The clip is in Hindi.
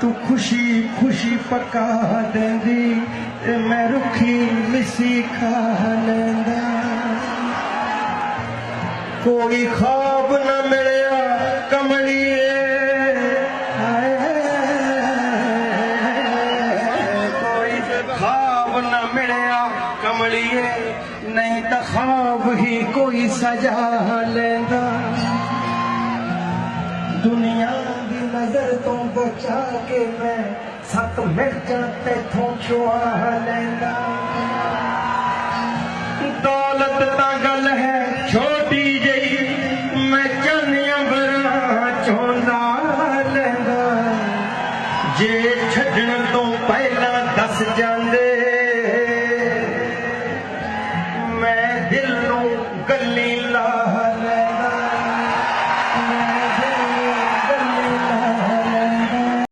तू खुशी खुशी पका देंदी? ते मैं रुखी मिसी खा लेंदा कोई ख्वाब न मिलया कमलिए कोई ख्वाब न मिलया कमलिए नहीं तो ख्वाब ही कोई सजा लेंदा। दुनिया नज़र तो बचा के मैं सत मिर्चा तेथों चोरा लेना। दौलत का गल है छोटी जी मैं चनिया बरा चोना लेना। जे छजन तो पहला दस जाते मैं दिल गली